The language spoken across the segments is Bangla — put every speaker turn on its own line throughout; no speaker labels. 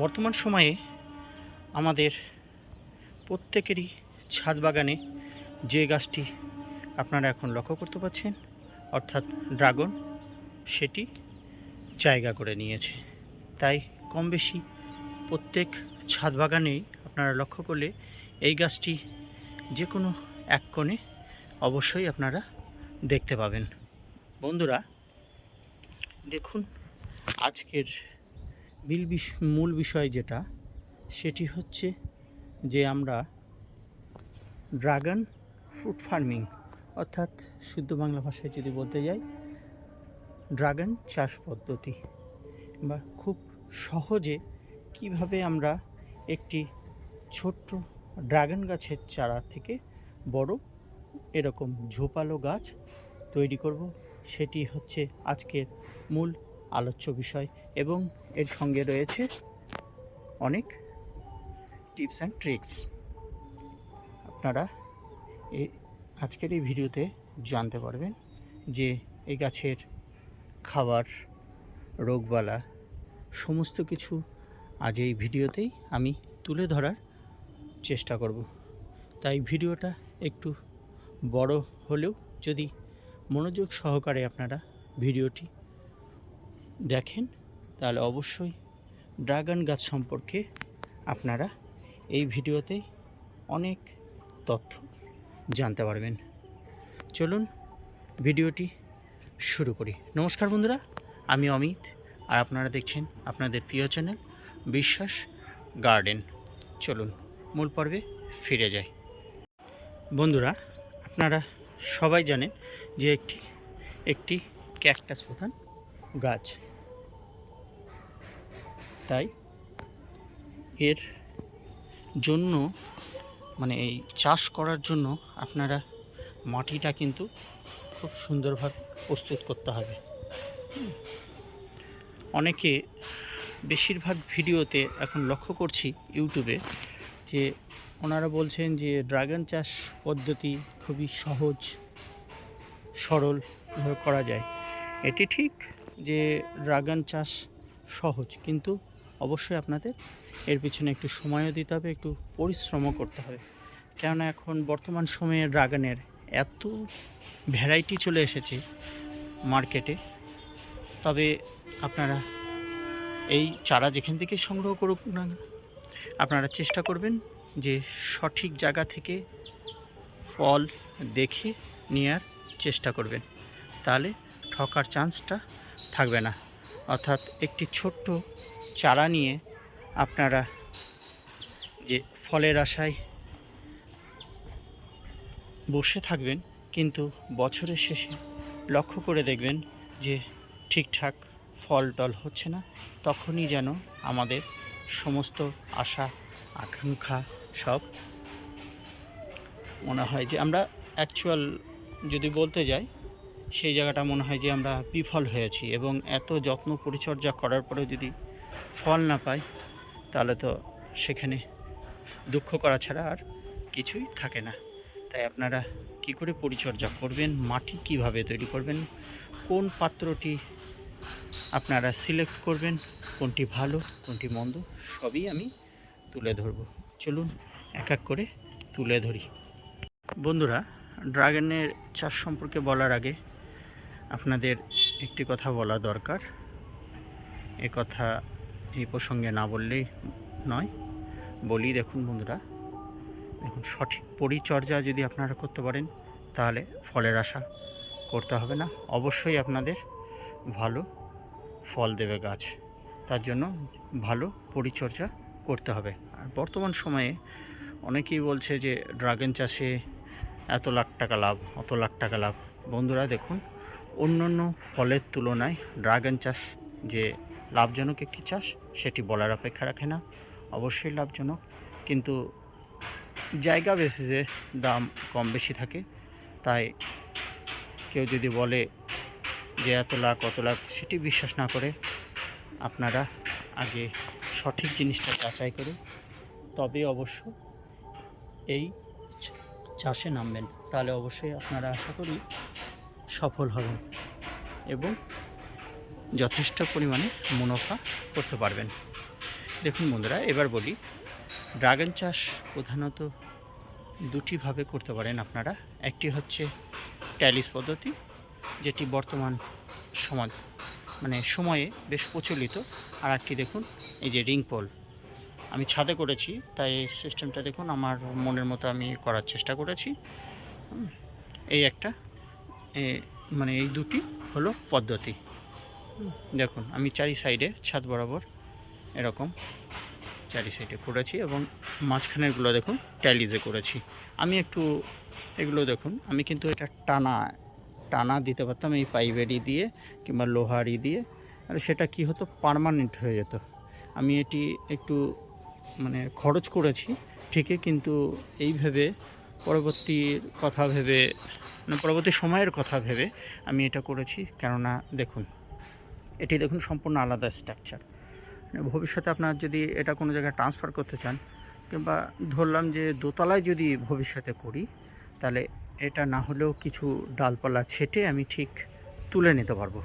বর্তমান সময়ে আমাদের প্রত্যেকেরই ছাদ বাগানে যে গাছটি আপনারা এখন লক্ষ্য করতে পারছেন অর্থাৎ ড্রাগন, সেটি জায়গা করে নিয়েছে। তাই কম বেশি প্রত্যেক ছাদ বাগানেই আপনারা লক্ষ্য করলে এই গাছটি যে কোনো এক কোণে অবশ্যই আপনারা দেখতে পাবেন। বন্ধুরা, দেখুন আজকের বিল মূল বিষয় যেটা, সেটি হচ্ছে যে আমরা ড্রাগন ফ্রুট ফার্মিং, অর্থাৎ শুদ্ধ বাংলা ভাষায় যদি বলতে যাই, ড্রাগন চাষ পদ্ধতি বা খুব সহজে কীভাবে আমরা একটি ছোট্ট ড্রাগন গাছের চারা থেকে বড় এরকম ঝোপালো গাছ তৈরি করব, সেটি হচ্ছে আজকের মূল আলোচ্য বিষয় এবং এর সঙ্গে রয়েছে অনেক টিপস অ্যান্ড ট্রিক্স। আপনারা এই আজকের এই ভিডিওতে জানতে পারবেন যে এই গাছের খাবার, রোগবালা সমস্ত কিছু আজ এই ভিডিওতেই আমি তুলে ধরার চেষ্টা করব। তাই ভিডিওটা একটু বড় হলেও যদি মনোযোগ সহকারে আপনারা ভিডিওটি দেখেন, তাহলে অবশ্যই ড্রাগন গাছ সম্পর্কে আপনারা এই ভিডিওতে অনেক তথ্য জানতে পারবেন। চলুন ভিডিওটি শুরু করি। নমস্কার বন্ধুরা, আমি অমিত, আর আপনারা দেখছেন আপনাদের প্রিয় চ্যানেল বিশ্বাস গার্ডেন। চলুন, মূল পর্বে ফিরে যাই। বন্ধুরা, আপনারা সবাই জানেন যে একটি একটি ক্যাকটাস প্রধান গাছ। তাই এর জন্য মানে এই চাষ করার জন্য আপনারা মাটিটা কিন্তু খুব সুন্দরভাবে প্রস্তুত করতে হবে। অনেকে বেশিরভাগ ভিডিওতে এখন লক্ষ্য করছি ইউটিউবে যে ওনারা বলছেন যে ড্রাগন চাষ পদ্ধতি খুবই সহজ সরলভাবে করা যায় এটি ঠিক যে ড্রাগন চাষ সহজ, কিন্তু অবশ্যই আপনাদের। এর পিছনে একটু সময়ও দিতে হবে, একটু পরিশ্রমও করতে হবে। কেননা এখন বর্তমান সময়ে ড্রাগনের এত ভ্যারাইটি চলে এসেছে মার্কেটে। তবে আপনারা এই চারা যেখান থেকে সংগ্রহ করুক না আপনারা চেষ্টা করবেন যে সঠিক জায়গা থেকে ফল দেখে নেওয়ার চেষ্টা করবেন। তাহলে ঠকার চান্সটা থাকবে না। অর্থাৎ একটি ছোট্ট চারা নিয়ে আপনারা যে ফলের আশায় বসে থাকবেন, কিন্তু বছরের শেষে লক্ষ্য করে দেখবেন যে ঠিকঠাক ফল টল হচ্ছে না, তখনই যেন আমাদের সমস্ত আশা, আকাঙ্ক্ষা সব মনে হয় যে আমরা অ্যাকচুয়াল যদি বলতে যাই, সেই জায়গাটা মনে হয় যে আমরা বিফল হয়েছি এবং এত যত্ন পরিচর্যা করার পরেও যদি ফল না পাই, তাহলে তো সেখানে দুঃখ করা ছাড়া আর কিছুই থাকে না। তাই আপনারা কি করে পরিচর্যা করবেন? মাটি কীভাবে তৈরি করবেন? কোন পাত্রটি আপনারা সিলেক্ট করবেন? কোনটি ভালো, কোনটি মন্দ, সবই আমি তুলে ধরব। চলুন এক এক করে তুলে ধরি। বন্ধুরা, ড্রাগনের চাষ সম্পর্কে বলার আগে আপনাদের একটি কথা বলা দরকার। এ কথা এই প্রসঙ্গে না বললেই নয়। বলি দেখুন বন্ধুরা, দেখুন সঠিক পরিচর্যা যদি আপনারা করতে পারেন, তাহলে ফলের আশা করতে হবে না। অবশ্যই আপনাদের ভালো ফল দেবে গাছ। তার জন্য ভালো পরিচর্যা করতে হবে। আর বর্তমান সময়ে অনেকেই বলছে যে ড্রাগন চাষে এত লাখ টাকা লাভ, অত লাখ টাকা লাভ। বন্ধুরা দেখুন অন্য অন্য ফলের তুলনায় ড্রাগন চাষ যে লাভজনক একটি চাষ, সেটি বলার অপেক্ষা রাখে না। অবশ্যই লাভজনক, কিন্তু জায়গা বেসিসে দাম কম বেশি থাকে। তাই কেউ যদি বলে যে এত লাখ, অত লাখ, সেটি বিশ্বাস না করে আপনারা আগে সঠিক জিনিসটা যাচাই করে তবে অবশ্য এই চাষে নামবেন, তাহলে অবশ্যই আপনারা আশা করি সফল হবেন এবং যথেষ্ট পরিমাণে মুনাফা করতে পারবেন। দেখুন বন্ধুরা, এবার বলি, ড্রাগন চাষ প্রধানত দুটিভাবে করতে পারেন আপনারা। একটি হচ্ছে ট্যালিস পদ্ধতি, যেটি বর্তমান সমাজ মানে সময়ে বেশ প্রচলিত। আর একটি দেখুন, এই যে রিং পোল। আমি ছাদে করেছি, তাই এই সিস্টেমটা দেখুন, আমার মনের মতো আমি করার চেষ্টা করেছি। এই একটা মানে এই দুটি হলো পদ্ধতি। দেখুন, আমি চারি সাইডে ছাদ বরাবর এরকম চারি সাইডে করেছি এবং মাঝখানেরগুলো দেখুন ট্যালিজে করেছি। আমি একটু এগুলো দেখুন, আমি কিন্তু এটা টানা টানা দিতে পারতাম এই পাইপেরই দিয়ে কিংবা লোহারি দিয়ে। আর সেটা কি হতো? পার্মানেন্ট হয়ে যেত। আমি এটি একটু মানে খরচ করেছি, ঠিকই কিন্তু এইভাবে পরবর্তীর কথা ভেবে মানে পরবর্তী সময়ের কথা ভেবে আমি এটা করেছি। কেননা দেখুন এটি দেখুন সম্পূর্ণ আলাদা স্ট্রাকচার মানে ভবিষ্যতে আপনার যদি এটা কোনো জায়গায় ট্রান্সফার করতে চান, কিংবা ধরলাম যে দোতলায় যদি ভবিষ্যতে করি, তাহলে এটা না হলেও কিছু ডালপালা ছেটে আমি ঠিক তুলে নিতে পারব।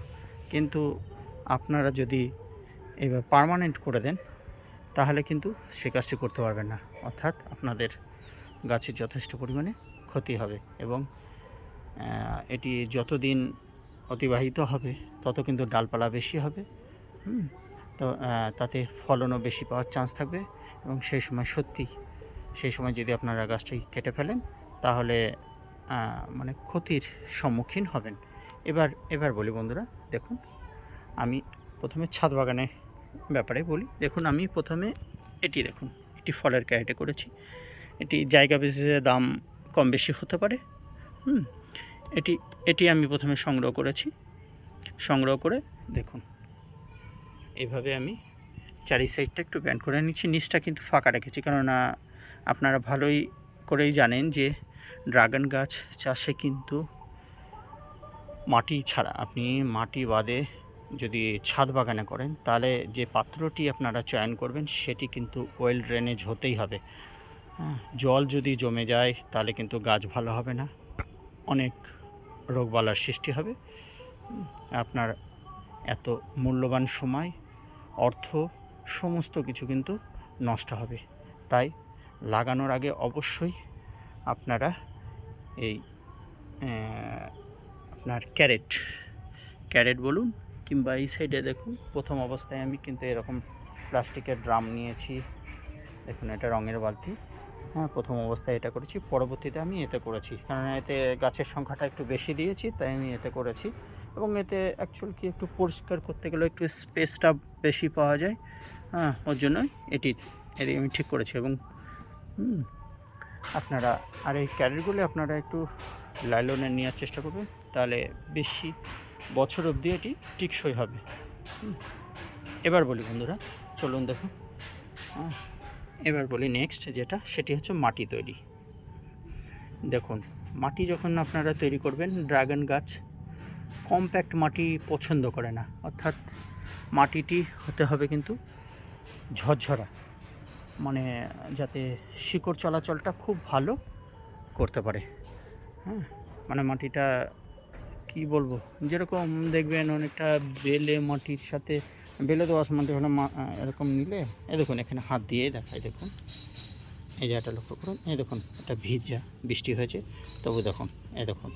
কিন্তু আপনারা যদি এবার পার্মানেন্ট করে দেন, তাহলে কিন্তু সে কাজটি করতে পারবেন না। অর্থাৎ আপনাদের গাছের যথেষ্ট পরিমাণে ক্ষতি হবে এবং এটি যতদিন অতিবাহিত হবে, তত কিন্তু ডালপালা বেশি হবে তো তাতে ফলনও বেশি পাওয়ার চান্স থাকবে এবং সেই সময় সত্যি, সেই সময় যদি আপনারা গাছটি কেটে ফেলেন, তাহলে মানে ক্ষতির সম্মুখীন হবেন। এবার এবার বলি বন্ধুরা, দেখুন, আমি প্রথমে ছাদ বাগানের ব্যাপারে বলি। দেখুন, আমি প্রথমে এটি দেখুন, এটি ফলের ক্যারেটে করেছি। এটি জায়গা বিশেষে দাম কম বেশি হতে পারে, হুম? এটি এটি আমি প্রথমে সংগ্রহ করেছি। সংগ্রহ করে দেখুন। এভাবে আমি চারি সাইডটা একটু ব্যান্ড করে নিচ্ছি। নিচটা কিন্তু ফাঁকা রেখেছি, কেননা আপনারা ভালোই করেই জানেন যে ড্রাগন গাছ চাষে কিন্তু মাটি ছাড়া, আপনি মাটি বাদে যদি ছাদ বাগানে করেন, তাহলে যে পাত্রটি আপনারা চয়ন করবেন, সেটি কিন্তু ওয়েল ড্রেনেজ হতেই হবে। হ্যাঁ জল যদি জমে যায়, তাহলে কিন্তু গাছ ভালো হবে না। অনেক রোগবালার সৃষ্টি হবে। আপনার এত মূল্যবান সময়, অর্থ, সমস্ত কিছু কিন্তু নষ্ট হবে। তাই লাগানোর আগে অবশ্যই আপনারা এই আপনার ক্যারেট ক্যারেট বলুন কিংবা এই সাইডে দেখুন, প্রথম অবস্থায় আমি কিন্তু এরকম প্লাস্টিকের ড্রাম নিয়েছি। দেখুন এটা রঙের বালতি। হ্যাঁ প্রথম অবস্থায় এটা করেছি। পরবর্তীতে আমি এতে করেছি। কারণ এতে গাছের সংখ্যাটা একটু বেশি দিয়েছি, তাই আমি এতে করেছি। এবং এতে অ্যাকচুয়াল কি একটু পরিষ্কার করতে গেলে একটু স্পেসটা বেশি পাওয়া যায়। হ্যাঁ ওর জন্যই এটি এটি আমি ঠিক করেছি। এবং আপনারা আর এই ক্যারেটগুলো আপনারা একটু লাইলনে নেওয়ার চেষ্টা করবেন। তাহলে বেশি বছর অবধি এটি টিকসই হবে। এবার বলি বন্ধুরা, চলুন দেখুন। হ্যাঁ এবার বলি নেক্সট যেটা, সেটি হচ্ছে মাটি তৈরি। দেখুন, মাটি যখন আপনারা তৈরি করবেন, ড্রাগন গাছ কম্প্যাক্ট মাটি পছন্দ করে না। অর্থাৎ মাটিটি হতে হবে কিন্তু ঝরঝরা মানে যাতে শিকড় চলাচলটা খুব ভালো করতে পারে। হ্যাঁ মানে মাটিটা কি বলব? যেরকম দেখবেন অনেকটা বেলে মাটির সাথে বেলে দোয়াশ মাটি হলে এরকম নিলে এ দেখুন এখানে হাত দিয়েই দেখায়, দেখুন। এই জায়গাটা লক্ষ্য করুন, এই দেখুন এটা ভিজা বৃষ্টি হয়েছে, তবু দেখুন এ দেখুন।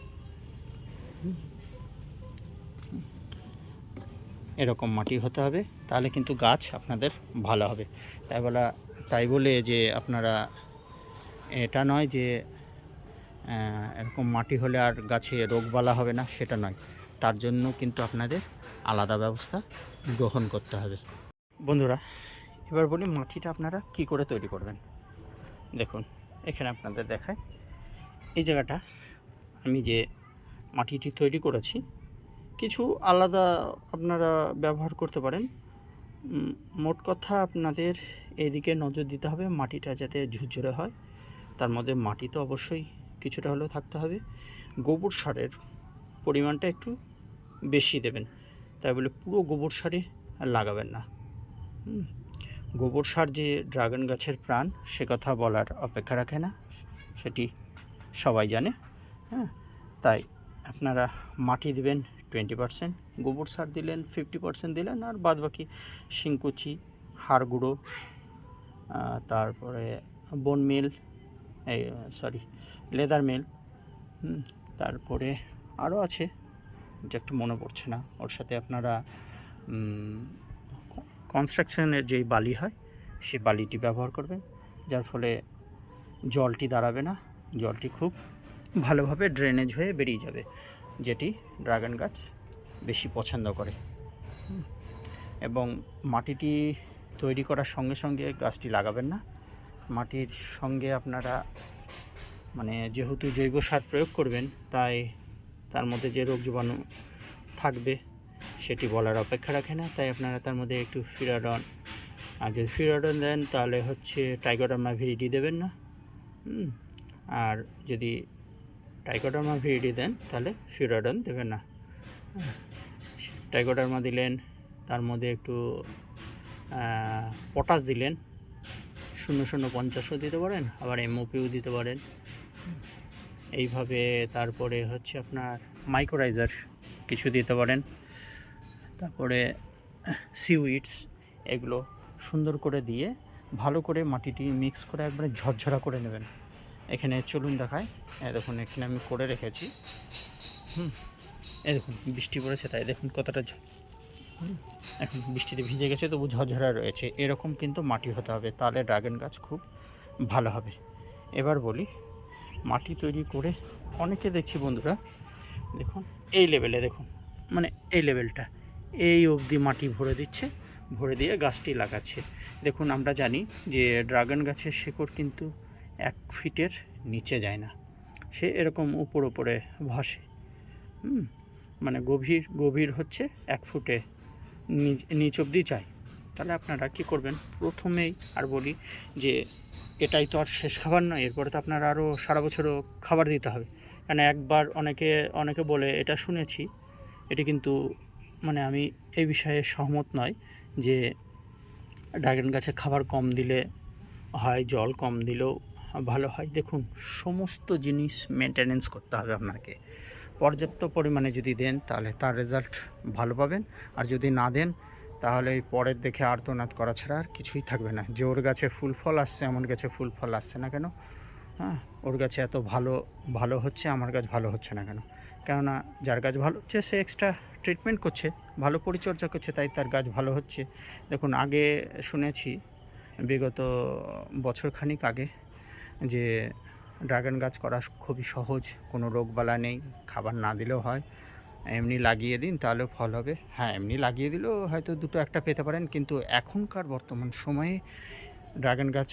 এরকম মাটি হতে হবে, তাহলে কিন্তু গাছ আপনাদের ভালো হবে। তাই বলা, তাই বলে যে আপনারা, এটা নয় যে এরকম মাটি হলে আর গাছে রোগ রোগবালা হবে না, সেটা নয়। তার জন্য কিন্তু আপনাদের আলাদা ব্যবস্থা গ্রহণ করতে হবে। বন্ধুরা, এবার বলি মাটিটা আপনারা কি করে তৈরি করবেন? দেখুন, এখানে আপনাদের দেখায়। এই জায়গাটা আমি যে মাটিটি তৈরি করেছি, কিছু আলাদা আপনারা ব্যবহার করতে পারেন। মোট কথা আপনাদের এদিকে নজর দিতে হবে মাটিটা যাতে ঝুরঝুরে হয়। তার মধ্যে মাটি তো অবশ্যই কিছুটা হলেও থাকতে হবে। গোবর সারের পরিমাণটা একটু বেশি দেবেন। তাই বলে পুরো গোবর সারে লাগাবেন না। গোবর সার যে ড্রাগন গাছের প্রাণ, সে কথা বলার অপেক্ষা রাখে না, সেটি সবাই জানে। হ্যাঁ তাই আপনারা মাটি দিবেন টোয়েন্টি পারসেন্ট, গোবর সার দিলেন ফিফটি পারসেন্ট দিলেন, আর বাদ বাকি শিংকুচি, হাড় গুঁড়ো তারপরে বোন মিল এই সরি লেদার মিল তারপরে আরও আছে। যে একটু মনে পড়ছে না। ওর সাথে আপনারা কনস্ট্রাকশনের যেই বালি হয় সেই বালিটি ব্যবহার করবেন, যার ফলে জলটি দাঁড়াবে না, জলটি খুব ভালোভাবে ড্রেনেজ হয়ে বেরিয়ে যাবে, যেটি ড্রাগন গাছ বেশি পছন্দ করে। এবং মাটিটি তৈরি করার সঙ্গে সঙ্গে গাছটি লাগাবেন না। মাটির সঙ্গে আপনারা মানে যেহেতু জৈব সার প্রয়োগ করবেন, তাই তার মধ্যে যে রোগ জীবাণু থাকবে সেটি বলার অপেক্ষা রাখে না। তাই আপনারা তার মধ্যে একটু ফিরাডন, আর যদি ফিরাডন দেন তাহলে হচ্ছে টাইগোডার্মা ভিরিডি দেবেন না। আর যদি টাইগোডার্মা ভিরিডি দেন তাহলে ফিরাডন দেবেন না। টাইগোডার্মা দিলেন, তার মধ্যে একটু পটাশ দিলেন, শূন্য শূন্য পঞ্চাশও দিতে পারেন, আবার এমওপিও দিতে পারেন। এইভাবে তারপরে হচ্ছে আপনার মাইক্রোরাইজার কিছু দিতে পারেন। তারপরে সিউইডস এগুলো সুন্দর করে দিয়ে ভালো করে মাটিটি মিক্স করে একবারে ঝরঝরা করে নেবেন। এখানে চলুন দেখায় এই দেখুন, এখানে আমি করে রেখেছি। হুম এই দেখুন, বৃষ্টি পড়েছে তাই দেখুন কতটা এখন বৃষ্টিতে ভিজে গেছে, তবু ঝরঝরা রয়েছে। এরকম কিন্তু মাটি হতে হবে, তাহলে ড্রাগন গাছ খুব ভালো হবে। এবার বলি মাটি তৈরি করে অনেকে দেখছি বন্ধুরা, দেখুন, এই লেভেলে দেখুন মানে এই লেভেলটা এই অবধি মাটি ভরে দিচ্ছে, ভরে দিয়ে গাছটি লাগাচ্ছে। দেখুন, আমরা জানি যে ড্রাগন গাছের শেকড় কিন্তু এক ফিটের নিচে যায় না, সে এরকম উপর উপরে ভাসে মানে গভীর গভীর হচ্ছে এক ফুটে নিচ- অবধি যায়। তাহলে আপনারা কী করবেন? প্রথমেই আর বলি যে, এটাই তো আর শেষ খাবার নয়, এরপরে তো আপনার আরও সারা বছরও খাবার দিতে হবে। কেন একবার অনেকে অনেকে বলে, এটা শুনেছি, এটি কিন্তু মানে আমি এই বিষয়ে সহমত নয় যে, ড্রাগন গাছে খাবার কম দিলে হয়, জল কম দিলেও ভালো হয়। দেখুন, সমস্ত জিনিস মেনটেনেন্স করতে হবে আপনাকে। পর্যাপ্ত পরিমাণে যদি দেন, তাহলে তার রেজাল্ট ভালো পাবেন। আর যদি না দেন তাহলে এই পরের দেখে আর্তনাদ করা ছাড়া আর কিছুই থাকবে না। যে ওর গাছে ফুল ফল আসছে আমার গাছে ফুল ফল আসছে না কেন? হ্যাঁ ওর গাছে এত ভালো ভালো হচ্ছে, আমার গাছ ভালো হচ্ছে না কেন? কেননা যার গাছ ভালো হচ্ছে, সে এক্সট্রা ট্রিটমেন্ট করছে, ভালো পরিচর্যা করছে, তাই তার গাছ ভালো হচ্ছে। দেখুন, আগে শুনেছি, বিগত বছরখানিক আগে, যে ড্রাগন গাছ করা খুবই সহজ, কোনো রোগবালা নেই, খাবার না দিলেও হয়। এমনি লাগিয়ে দিন তাহলেও ফল হবে। হ্যাঁ এমনি লাগিয়ে দিলেও হয়তো দুটো একটা পেতে পারেন, কিন্তু এখনকার বর্তমান সময়ে ড্রাগন গাছ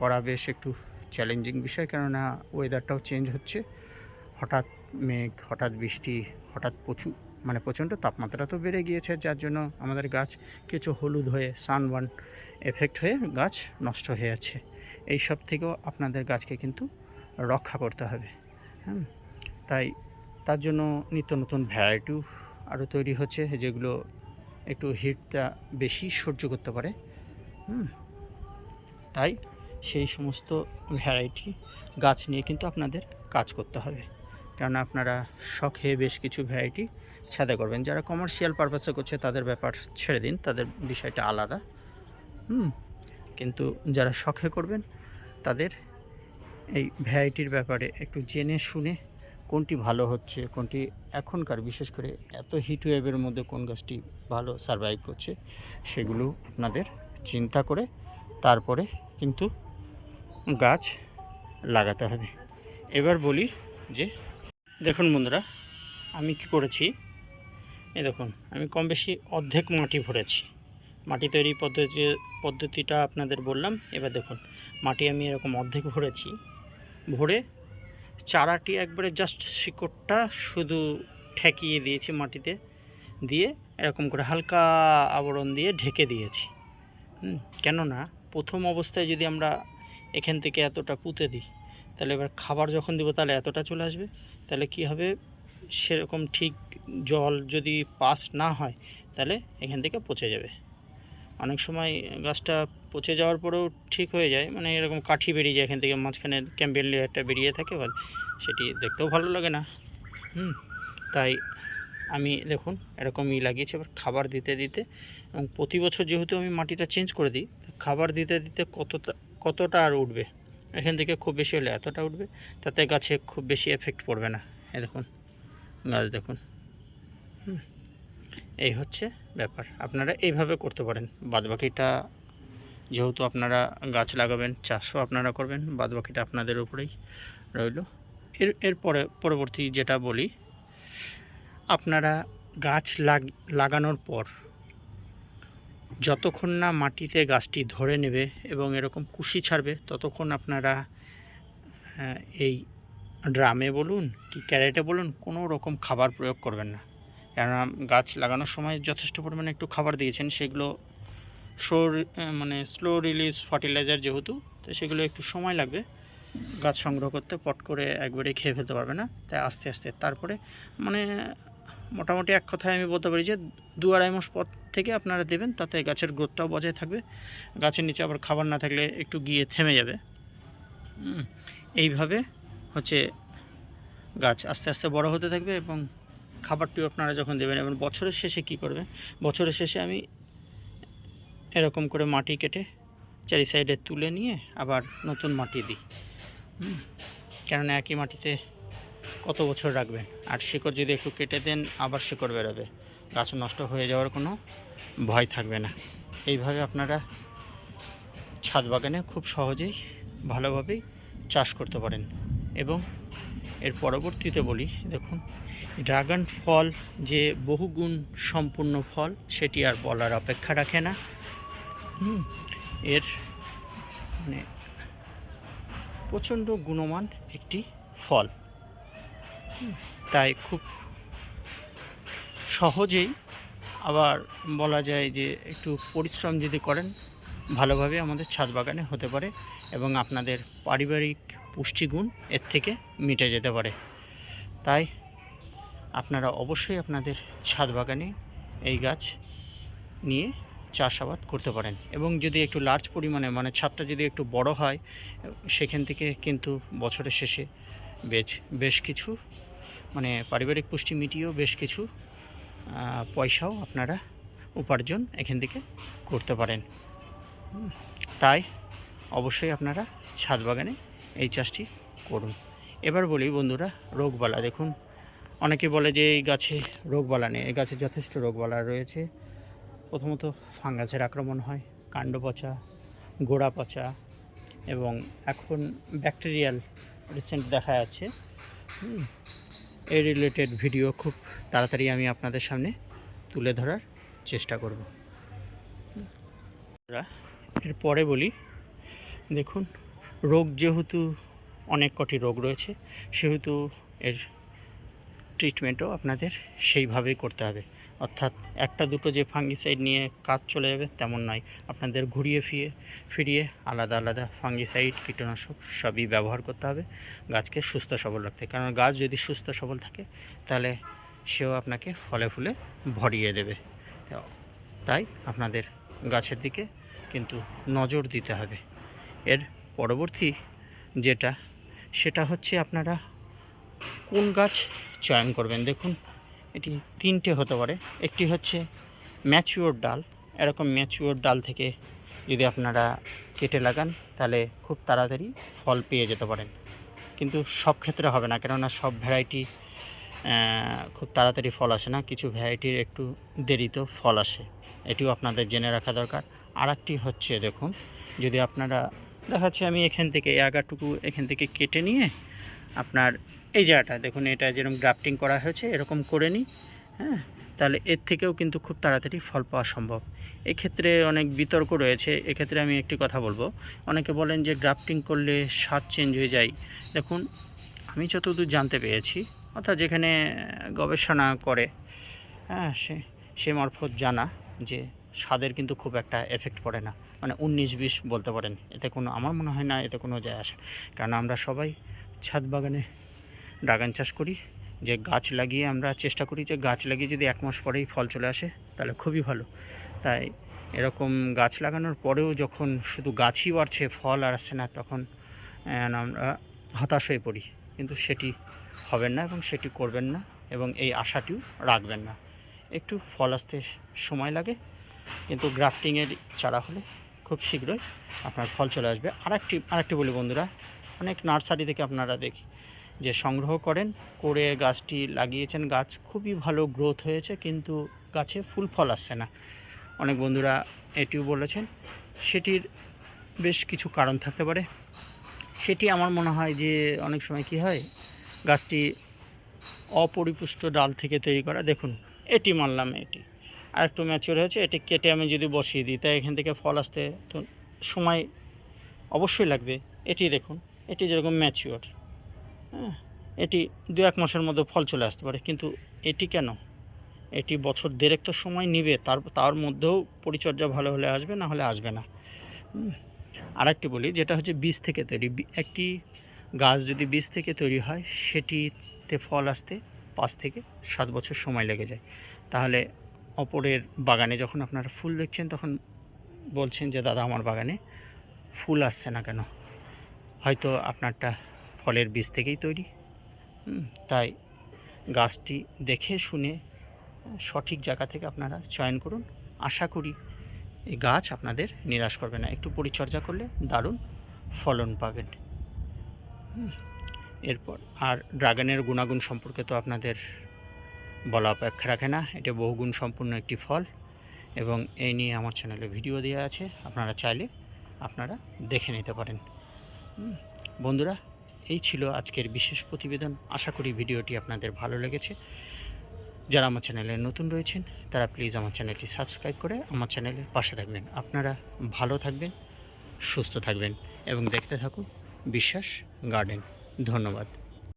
করা বেশ একটু চ্যালেঞ্জিং বিষয়, কেননা ওয়েদারটাও চেঞ্জ হচ্ছে। হঠাৎ মেঘ, হঠাৎ বৃষ্টি, হঠাৎ প্রচুর মানে প্রচণ্ড তাপমাত্রা তো বেড়ে গিয়েছে, যার জন্য আমাদের গাছ কিছু হলুদ হয়ে সানবার্ন এফেক্ট হয়ে গাছ নষ্ট হয়ে যাচ্ছে এই সব থেকেও আপনাদের গাছকে কিন্তু রক্ষা করতে হবে। হুম, তাই তার জন্য নিত্য নতুন ভ্যারাইটিও আরও তৈরি হচ্ছে, যেগুলো একটু হিটটা বেশি সহ্য করতে পারে। হুম। তাই সেই সমস্ত ভ্যারাইটি গাছ নিয়ে কিন্তু আপনাদের কাজ করতে হবে। কেননা আপনারা শখে বেশ কিছু ভ্যারাইটি সাদা করবেন। যারা কমার্শিয়াল পারপাসে করছে, তাদের ব্যাপার ছেড়ে দিন, তাদের বিষয়টা আলাদা। হুম। কিন্তু যারা শখে করবেন, তাদের এই ভ্যারাইটির ব্যাপারে একটু জেনে শুনে কোনটি ভালো হচ্ছে, কোনটি এখনকার, বিশেষ করে এত হিট ওয়েভের মধ্যে কোন গাছটি ভালো সারভাইভ করছে, সেগুলো আপনাদের চিন্তা করে তারপরে কিন্তু গাছ লাগাতে হবে। এবার বলি যে, দেখুন বন্ধুরা, আমি কি করেছি? এই দেখুন, আমি কম বেশি অর্ধেক মাটি ভরেছি। মাটি তৈরি পদ্ধতি, পদ্ধতিটা আপনাদের বললাম, এবার দেখুন, মাটি আমি এরকম অর্ধেক ভরেছি। ভরে চারাটি একবারে জাস্ট শিকড়টা শুধু ঠেকিয়ে দিয়েছি মাটিতে দিয়ে এরকম করে হালকা আবরণ দিয়ে ঢেকে দিয়েছি। কেননা প্রথম অবস্থায় যদি আমরা এখান থেকে এতটা পুঁতে দিই, তাহলে এবার খাবার যখন দিব তাহলে এতটা চলে আসবে, তাহলে কি হবে? সেরকম ঠিক জল যদি পাস না হয়, তাহলে এখান থেকে পচে যাবে। অনেক সময় গাছটা পচে যাওয়ার পরেও ঠিক হয়ে যায়। মানে এরকম কাঠি বেরিয়ে যায় এখান থেকে মাঝখানে ক্যাম্পেল লেয়ারটা বেরিয়ে থাকে বা সেটি দেখতেও ভালো লাগে না। হুম, তাই আমি, দেখুন, এরকমই লাগিয়েছি। এবার খাবার দিতে দিতে, এবং প্রতি বছর যেহেতু আমি মাটিটা চেঞ্জ করে দিই খাবার দিতে দিতে কতটা কতটা আর উঠবে? এখান থেকে খুব বেশি হলে এতটা উঠবে, তাতে গাছে খুব বেশি এফেক্ট পড়বে না। এই দেখুন, গাছ দেখুন। এই হচ্ছে ব্যাপার। আপনারা এইভাবে করতে পারেন। বাদবাকিটা যেহেতু আপনারা গাছ লাগাবেন, চাষও আপনারা করবেন, বাদবাকিটা আপনাদের উপরেই রইল। এর এরপরে পরবর্তী যেটা বলি, আপনারা গাছ লাগ, লাগানোর পর যতক্ষণ না মাটিতে গাছটি ধরে নেবে এবং এরকম কুশি ছাড়বে, ততক্ষণ আপনারা এই ড্রামে বলুন কি ক্যারেটে বলুন কোনো রকম খাবার প্রয়োগ করবেন না। কেননা গাছ লাগানোর সময় যথেষ্ট পরিমাণে একটু খাবার দিয়েছেন। সেগুলো স্লো মানে স্লো রিলিজ ফার্টিলাইজার যেহেতু, তো সেগুলো একটু সময় লাগবে। গাছ সংগ্রহ করতে পট করে একবারে খেয়ে ফেলতে পারবে না। তাই আস্তে আস্তে তারপরে মানে মোটামুটি এক কথায় আমি বলতে পারি যে দু আড়াই মাস পর থেকে আপনারা দেবেন, তাতে গাছের গ্রোথটাও বজায় থাকবে। গাছের নিচে আবার খাবার না থাকলে একটু গিয়ে থেমে যাবে। এইভাবে হচ্ছে গাছ আস্তে আস্তে বড় হতে থাকবে এবং খাবারটিও আপনারা যখন দেবেন এবং বছরের শেষে কি করবে? বছরের শেষে আমি এরকম করে মাটি কেটে চারি সাইডে তুলে নিয়ে আবার নতুন মাটি দিই। কেননা একই মাটিতে কত বছর রাখবেন? আর শিকড় যদি একটু কেটে দেন, আবার শিকড় বেরোবে। গাছ নষ্ট হয়ে যাওয়ার কোনো ভয় থাকবে না। এইভাবে আপনারা ছাদ বাগানে খুব সহজেই ভালোভাবেই চাষ করতে পারেন। এবং এর পরবর্তীতে বলি, দেখুন ড্রাগন ফল যে বহুগুণ সম্পূর্ণ ফল, সেটি আর বলার অপেক্ষা রাখে না। এর মানে প্রচণ্ড গুণমান একটি ফল। তাই খুব সহজেই আবার বলা যায় যে একটু পরিশ্রম যদি করেন, ভালোভাবে আমাদের ছাদ বাগানে হতে পারে এবং আপনাদের পারিবারিক পুষ্টিগুণ এর থেকে মিটে যেতে পারে। তাই আপনারা অবশ্যই আপনাদের ছাদ বাগানে এই গাছ নিয়ে চাষাবাদ করতে পারেন। এবং যদি একটু লার্জ পরিমাণে মানে ছাদটা যদি একটু বড় হয়, সেখান থেকে কিন্তু বছরের শেষে বেশ বেশ কিছু মানে পারিবারিক পুষ্টি মিটিয়েও বেশ কিছু পয়সাও আপনারা উপার্জন এখান থেকে করতে পারেন। তাই অবশ্যই আপনারা ছাদ বাগানে এই চাষটি করুন। এবার বলি বন্ধুরা, রোগবালা দেখুন। অনেকে বলে যে এই গাছে রোগবালা নেই, এই গাছে যথেষ্ট রোগবালা রয়েছে। প্রথমত ফাঙ্গাসের আক্রমণ হয়, কাণ্ড পচা, গোড়া পচা এবং এখন ব্যাকটেরিয়াল রিসেন্ট দেখা যাচ্ছে। এই রিলেটেড ভিডিও খুব তাড়াতাড়ি আমি আপনাদের সামনে তুলে ধরার চেষ্টা করব। এরপরে বলি, দেখুন, রোগ যেহেতু অনেক কটি রোগ রয়েছে, সেহেতু এর ট্রিটমেন্টও আপনাদের সেইভাবেই করতে হবে। অর্থাৎ একটা দুটো যে ফাঙ্গিসাইড নিয়ে কাজ চলে যাবে তেমন নয়। আপনাদের ঘুরিয়ে ফিরিয়ে ফিরিয়ে আলাদা আলাদা ফাঙ্গিসাইড কীটনাশক সবই ব্যবহার করতে হবে। গাছকে সুস্থ সবল রাখতে কারণ গাছ যদি সুস্থ সবল থাকে, তাহলে সেও আপনাকে ফলে ফুলে ভরিয়ে দেবে। তাই আপনাদের গাছের দিকে কিন্তু নজর দিতে হবে। এর পরবর্তী যেটা, সেটা হচ্ছে আপনারা কোন গাছ চয়ন করবেন? দেখুন, এটি তিনটে হতে পারে। একটি হচ্ছে ম্যাচিওর ডাল। এরকম ম্যাচিওর ডাল থেকে যদি আপনারা কেটে লাগান, তাহলে খুব তাড়াতাড়ি ফল পেয়ে যেতে পারেন। কিন্তু সব ক্ষেত্রে হবে না, কেননা সব ভ্যারাইটি খুব তাড়াতাড়ি ফল আসে না। কিছু ভ্যারাইটির একটু দেরিতেও ফল আসে। এটিও আপনাদের জেনে রাখা দরকার। আর হচ্ছে, দেখুন, যদি আপনারা দেখাচ্ছে আমি এখান থেকে আগাটুকু এখান থেকে কেটে নিয়ে আপনার এই জায়গাটা, দেখুন এটা যেরকম গ্রাফটিং করা হয়েছে, এরকম করে নিই হ্যাঁ? তাহলে এর থেকেও কিন্তু খুব তাড়াতাড়ি ফল পাওয়া সম্ভব। এক্ষেত্রে অনেক বিতর্ক রয়েছে, এক্ষেত্রে আমি একটি কথা বলব। অনেকে বলেন যে গ্রাফটিং করলে স্বাদ চেঞ্জ হয়ে যায়। দেখুন, আমি যতদূর জানতে পেরেছি, অর্থাৎ যেখানে গবেষণা করে হ্যাঁ সে সে মারফত জানা যে স্বাদের কিন্তু খুব একটা এফেক্ট পড়ে না। মানে উনিশ বিশ বলতে পারেন, এতে কোনো, আমার মনে হয় না এতে কোনো যায় আসে কারণ আমরা সবাই ছাদ বাগানে ড্রাগন চাষ করি। যে গাছ লাগিয়ে আমরা চেষ্টা করি যে গাছ লাগিয়ে যদি এক মাস পরেই ফল চলে আসে, তাহলে খুবই ভালো। তাই এরকম গাছ লাগানোর পরেও যখন শুধু গাছই বাড়ছে, ফল আর আসছে না, তখন আমরা হতাশ হয়ে পড়ি। কিন্তু সেটি হবেন না এবং সেটি করবেন না এবং এই আশাটিও রাখবেন না। একটু ফল আসতে সময় লাগে, কিন্তু গ্রাফটিংয়ের চারা হলে খুব শীঘ্রই আপনার ফল চলে আসবে। আরেকটি আরেকটি বলি বন্ধুরা, অনেক নার্সারি থেকে আপনারা দেখি যে সংগ্রহ করেন, করে গাছটি লাগিয়েছেন। গাছ খুবই ভালো গ্রোথ হয়েছে, কিন্তু গাছে ফুল ফল আসছে না। অনেক বন্ধুরা এটিও বলেছেন, সেটির বেশ কিছু কারণ থাকতে পারে। সেটি আমার মনে হয় যে, অনেক সময় কি হয়, গাছটি অপরিপুষ্ট ডাল থেকে তৈরি করা। দেখুন, এটি মানলাম এটি। আর একটু ম্যাচিওর হয়েছে, এটি কেটে আমি যদি বসিয়ে দিই, তাই এখান থেকে ফল আসতে সময় অবশ্যই লাগবে। এটি দেখুন, এটি যেরকম ম্যাচিওর হ্যাঁ এটি দু এক মাসের মধ্যে ফল চলে আসতে পারে, কিন্তু এটি কেন? এটি বছর দেড়েক তো সময় নিবে, তার তার মধ্যেও পরিচর্যা ভালো হলে আসবে, না হলে আসবে না। আর একটি বলি, যেটা হচ্ছে বীজ থেকে তৈরি। একটি গাছ যদি বীজ থেকে তৈরি হয়, সেটিতে ফল আসতে পাঁচ থেকে সাত বছর সময় লেগে যায়। তাহলে অপরের বাগানে যখন আপনারা ফুল দেখছেন, তখন বলছেন যে, দাদা, আমার বাগানে ফুল আসছে না কেন? হয়তো আপনারটা ফলের বীজ থেকেই তৈরি। তাই গাছটি দেখে শুনে সঠিক জায়গা থেকে আপনারা চয়ন করুন। আশা করি এই গাছ আপনাদের নিরাশ করবে না। একটু পরিচর্যা করলে দারুণ ফলন পাবেন। এরপর আর ড্রাগনের গুণাগুণ সম্পর্কে তো আপনাদের বলা অপেক্ষা রাখে না। এটা বহুগুণ সম্পূর্ণ একটি ফল এবং এই নিয়ে আমার চ্যানেলে ভিডিও দেওয়া আছে। আপনারা চাইলে আপনারা দেখে নিতে পারেন। বন্ধুরা এই ছিল আজকের বিশেষ প্রতিবেদন। আশা করি ভিডিওটি আপনাদের ভালো লেগেছে। যারা আমার চ্যানেলে নতুন রয়েছেন, তারা প্লিজ আমার চ্যানেলটি সাবস্ক্রাইব করে আমার চ্যানেলের পাশে থাকবেন। আপনারা ভালো থাকবেন, সুস্থ থাকবেন এবং দেখতে থাকুন বিশ্বাস গার্ডেন। ধন্যবাদ।